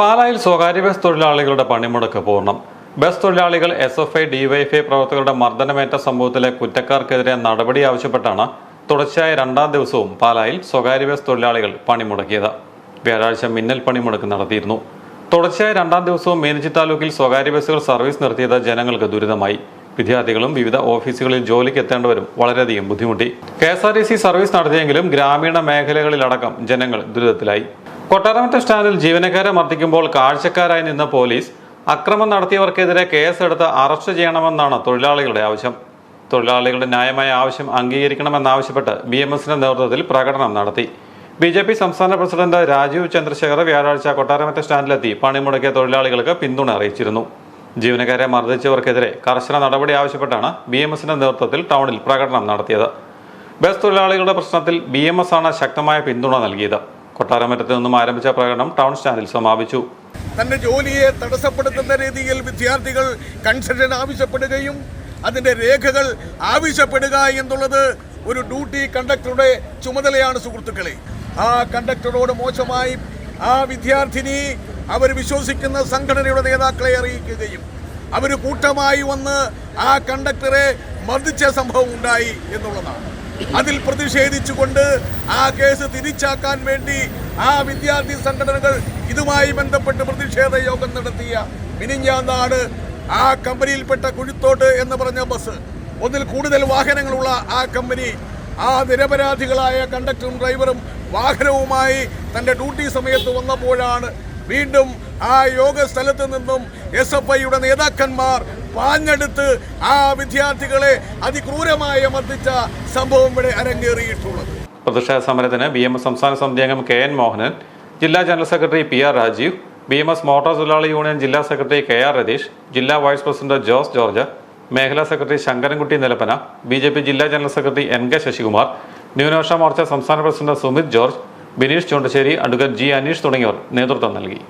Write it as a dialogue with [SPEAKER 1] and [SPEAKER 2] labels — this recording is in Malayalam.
[SPEAKER 1] പാലായിൽ സ്വകാര്യ ബസ് തൊഴിലാളികളുടെ പണിമുടക്ക് പൂർണം. ബസ് തൊഴിലാളികൾ എസ് എഫ് ഐ ഡിവൈഎഫ്ഐ പ്രവർത്തകരുടെ മർദ്ദനമേറ്റ സംഭവത്തിലെ കുറ്റക്കാർക്കെതിരെ നടപടി ആവശ്യപ്പെട്ടാണ് തുടർച്ചയായ രണ്ടാം ദിവസവും പാലായിൽ സ്വകാര്യ ബസ് തൊഴിലാളികൾ പണിമുടക്കിയത്. വ്യാഴാഴ്ച മിന്നൽ പണിമുടക്ക് നടത്തിയിരുന്നു. തുടർച്ചയായ രണ്ടാം ദിവസവും മീനച്ചി താലൂക്കിൽ സ്വകാര്യ ബസ്സുകൾ സർവീസ് നിർത്തിയത് ജനങ്ങൾക്ക് ദുരിതമായി. വിദ്യാർത്ഥികളും വിവിധ ഓഫീസുകളിൽ ജോലിക്ക് എത്തേണ്ടവരും വളരെയധികം ബുദ്ധിമുട്ടി. കെ സർവീസ് നടത്തിയെങ്കിലും ഗ്രാമീണ മേഖലകളിലടക്കം ജനങ്ങൾ ദുരിതത്തിലായി. കൊട്ടാരമറ്റ സ്റ്റാൻഡിൽ ജീവനക്കാരെ മർദ്ദിക്കുമ്പോൾ കാഴ്ചക്കാരായി നിന്ന പോലീസ് അക്രമം നടത്തിയവർക്കെതിരെ കേസെടുത്ത് അറസ്റ്റ് ചെയ്യണമെന്നാണ് തൊഴിലാളികളുടെ ആവശ്യം. തൊഴിലാളികളുടെ ന്യായമായ ആവശ്യം അംഗീകരിക്കണമെന്നാവശ്യപ്പെട്ട് ബി എം എസിന്റെ നേതൃത്വത്തിൽ പ്രകടനം നടത്തി. ബി ജെ പി സംസ്ഥാന പ്രസിഡന്റ് രാജീവ് ചന്ദ്രശേഖർ വ്യാഴാഴ്ച കൊട്ടാരമറ്റ സ്റ്റാൻഡിലെത്തി പണിമുടക്കിയ തൊഴിലാളികൾക്ക് പിന്തുണ അറിയിച്ചിരുന്നു. ജീവനക്കാരെ മർദ്ദിച്ചവർക്കെതിരെ കർശന നടപടി ആവശ്യപ്പെട്ടാണ് ബി എം എസിന്റെ നേതൃത്വത്തിൽ ടൗണിൽ പ്രകടനം നടത്തിയത്. ബസ് തൊഴിലാളികളുടെ പ്രശ്നത്തിൽ ബി എം എസ് ആണ് ശക്തമായ പിന്തുണ നൽകിയത്. കൊട്ടാരമറ്റത്ത് നിന്നും ആരംഭിച്ച പ്രകടനം ടൗൺ സ്റ്റാൻഡിൽ സമാപിച്ചു.
[SPEAKER 2] തന്റെ ജോലിയെ തടസ്സപ്പെടുത്തുന്ന രീതിയിൽ വിദ്യാർത്ഥികൾ കൺസെഷൻ ആവശ്യപ്പെടുകയും അതിന്റെ രേഖകൾ ആവശ്യപ്പെടുക എന്നുള്ളത് ഒരു ഡ്യൂട്ടി കണ്ടക്ടറുടെ ചുമതലയാണ് സുഹൃത്തുക്കളെ. ആ കണ്ടക്ടറോട് മോശമായി ആ വിദ്യാർത്ഥിനി അവർ വിശ്വസിക്കുന്ന സംഘടനയുടെ നേതാക്കളെ അറിയിക്കുകയും അവർ കൂട്ടമായി വന്ന് ആ കണ്ടക്ടറെ മർദ്ദിച്ച സംഭവം ഉണ്ടായി എന്നുള്ളതാണ്. അതിൽ പ്രതിഷേധിച്ചുകൊണ്ട് ആ കേസ് തിരിച്ചാക്കാൻ വേണ്ടി ആ വിദ്യാർത്ഥി സംഘടനകൾ ഇതുമായി ബന്ധപ്പെട്ട് പ്രതിഷേധ യോഗം നടത്തിയ മിനിഞ്ഞാന്നാണ് ആ കമ്പനിയിൽപ്പെട്ട കുഴിത്തോട്ട് എന്ന് പറഞ്ഞ ബസ്. ഒന്നിൽ കൂടുതൽ വാഹനങ്ങളുള്ള ആ കമ്പനി ആ നിരപരാധികളായ കണ്ടക്ടറും ഡ്രൈവറും വാഹനവുമായി തന്റെ ഡ്യൂട്ടി സമയത്ത് വന്നപ്പോഴാണ് വീണ്ടും ആ യോഗ സ്ഥലത്ത് നിന്നും എസ് എഫ് ഐയുടെ നേതാക്കന്മാർ പാഞ്ഞെടുത്ത് ആ വിദ്യാർത്ഥികളെ അതിക്രൂരമായി മർദ്ദിച്ച സംഭവം ഇവിടെ അരങ്ങേറിയിട്ടുള്ളത്.
[SPEAKER 1] പ്രതിഷേധ സമരത്തിന് ബി എം എസ് സംസ്ഥാന സമിതി അംഗം കെ എൻ മോഹനൻ ജില്ലാ general secretary P R Rajeev B M S motor തൊഴിലാളി യൂണിയൻ ജില്ലാ സെക്രട്ടറി കെ ആർ രതീഷ് ജില്ലാ വൈസ് പ്രസിഡന്റ് ജോസ് ജോർജ് മേഖലാ secretary Sankarankutty നിലപ്പന B J P ജില്ലാ general secretary N K Sasikumar ന്യൂനപക്ഷ മോർച്ച സംസ്ഥാന president Sumith George Bineesh Chundassery advocate G Aneesh തുടങ്ങിയവർ നേതൃത്വം നൽകി.